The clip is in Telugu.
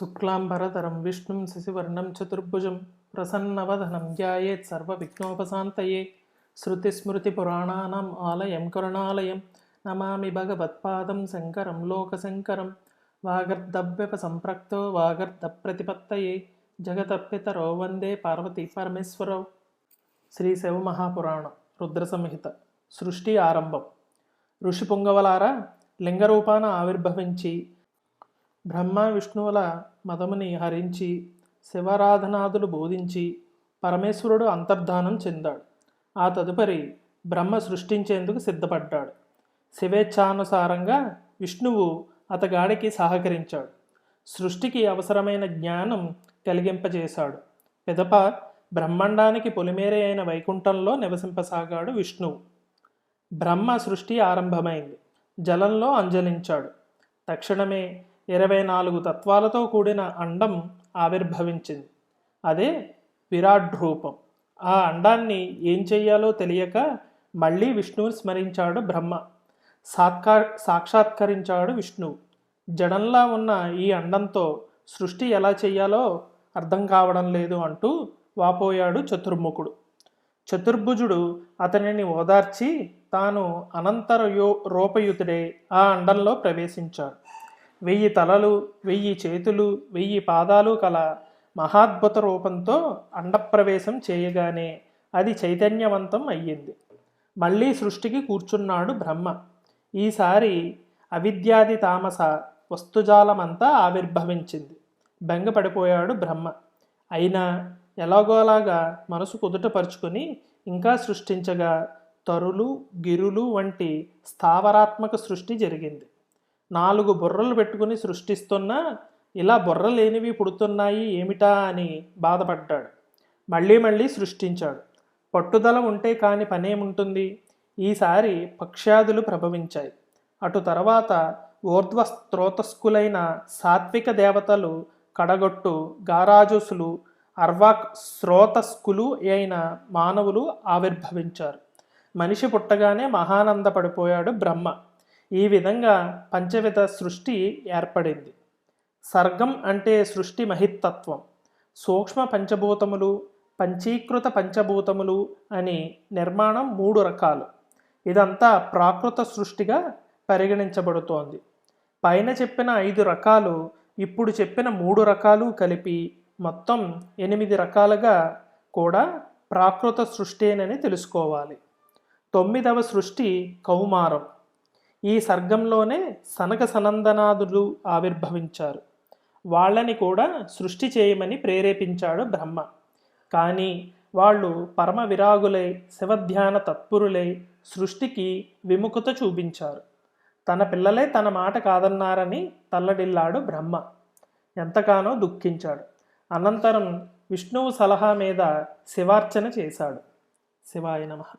శుక్లాంబరధరం విష్ణుం శశివర్ణం చతుర్భుజం ప్రసన్నవధనం ధ్యాయేత్ సర్వవిఘ్నోపశాంతయే. శృతిస్మృతిపురాణానాం ఆలయం కరుణాలయం నమామి భగవత్పాదం శంకరం లోకశంకరం వాగర్ధవ్యప సంప్రక్తో వాగర్ధప్రతిపత్తయే. జగతపితరో వందే పార్వతీ పరమేశ్వరవు శ్రీ శివ మహాపురాణం రుద్ర సంహిత సృష్టి ఆరంభం. ఋషి పొంగవలారా లింగరూపాన ఆవిర్భవించి బ్రహ్మ విష్ణువుల మదముని హరించి శివారాధనాదులు బోధించి పరమేశ్వరుడు అంతర్ధానం చెందాడు. ఆ తదుపరి బ్రహ్మ సృష్టించేందుకు సిద్ధపడ్డాడు. శివేచ్ఛానుసారంగా విష్ణువు అతగాడికి సహకరించాడు. సృష్టికి అవసరమైన జ్ఞానం కలిగింపజేశాడు. పిదప బ్రహ్మాండానికి పొలిమేరే అయిన వైకుంఠంలో నివసింపసాగాడు విష్ణువు. బ్రహ్మ సృష్టి ఆరంభమైంది. జలంలో అంజలించాడు. తక్షణమే ఇరవై నాలుగు తత్వాలతో కూడిన అండం ఆవిర్భవించింది. అదే విరాట్ రూపం ఆ అండాన్ని ఏం చెయ్యాలో తెలియక మళ్ళీ విష్ణువుని స్మరించాడు బ్రహ్మ. సాత్కా సాక్షాత్కరించాడు విష్ణువు. జడంలా ఉన్న ఈ అండంతో సృష్టి ఎలా చెయ్యాలో అర్థం కావడం లేదు అంటూ వాపోయాడు చతుర్ముఖుడు. చతుర్భుజుడు అతనిని ఓదార్చి తాను అనంతర యో రూపయుతుడే ఆ అండంలో ప్రవేశించాడు. వెయ్యి తలలు వెయ్యి చేతులు వెయ్యి పాదాలు కల మహాద్భుత రూపంతో అండప్రవేశం చేయగానే అది చైతన్యవంతం అయ్యింది. మళ్ళీ సృష్టికి కూర్చున్నాడు బ్రహ్మ. ఈసారి అవిద్యాది తామస వస్తుజాలమంతా ఆవిర్భవించింది. బెంగపడిపోయాడు బ్రహ్మ. అయినా ఎలాగోలాగా మనసు కుదుటపరుచుకొని ఇంకా సృష్టించగా తరులు గిరులు వంటి స్థావరాత్మక సృష్టి జరిగింది. నాలుగు బుర్రలు పెట్టుకుని సృష్టిస్తున్నా ఇలా బుర్రలేనివి పుడుతున్నాయి ఏమిటా అని బాధపడ్డాడు. మళ్ళీ మళ్ళీ సృష్టించాడు. పట్టుదల ఉంటే కాని పనేముంటుంది? ఈసారి పక్ష్యాదులు ప్రభవించాయి. అటు తర్వాత ఊర్ధ్వ స్త్రోతస్కులైన సాత్విక దేవతలు కడగొట్టు గారాజుసులు అర్వాక్ స్రోతస్కులు అయిన మానవులు ఆవిర్భవించారు. మనిషి పుట్టగానే మహానందపడిపోయాడు బ్రహ్మ. ఈ విధంగా పంచవిధ సృష్టి ఏర్పడింది. సర్గం అంటే సృష్టి మహిత్తత్వం. సూక్ష్మ పంచభూతములు పంచీకృత పంచభూతములు అని నిర్మాణం మూడు రకాలు. ఇదంతా ప్రాకృత సృష్టిగా పరిగణించబడుతోంది. పైన చెప్పిన ఐదు రకాలు ఇప్పుడు చెప్పిన మూడు రకాలు కలిపి మొత్తం ఎనిమిది రకాలుగా కూడా ప్రాకృత సృష్టేనని తెలుసుకోవాలి. తొమ్మిదవ సృష్టి కౌమారం. ఈ సర్గంలోనే సనక సనందనాదులు ఆవిర్భవించారు. వాళ్ళని కూడా సృష్టి చేయమని ప్రేరేపించాడు బ్రహ్మ. కానీ వాళ్ళు పరమ విరాగులై శివధ్యాన తత్పురులై సృష్టికి విముఖత చూపించారు. తన పిల్లలే తన మాట కాదన్నారని తల్లడిల్లాడు బ్రహ్మ. ఎంతగానో దుఃఖించాడు. అనంతరం విష్ణువు సలహా మీద శివార్చన చేశాడు. శివాయ నమః.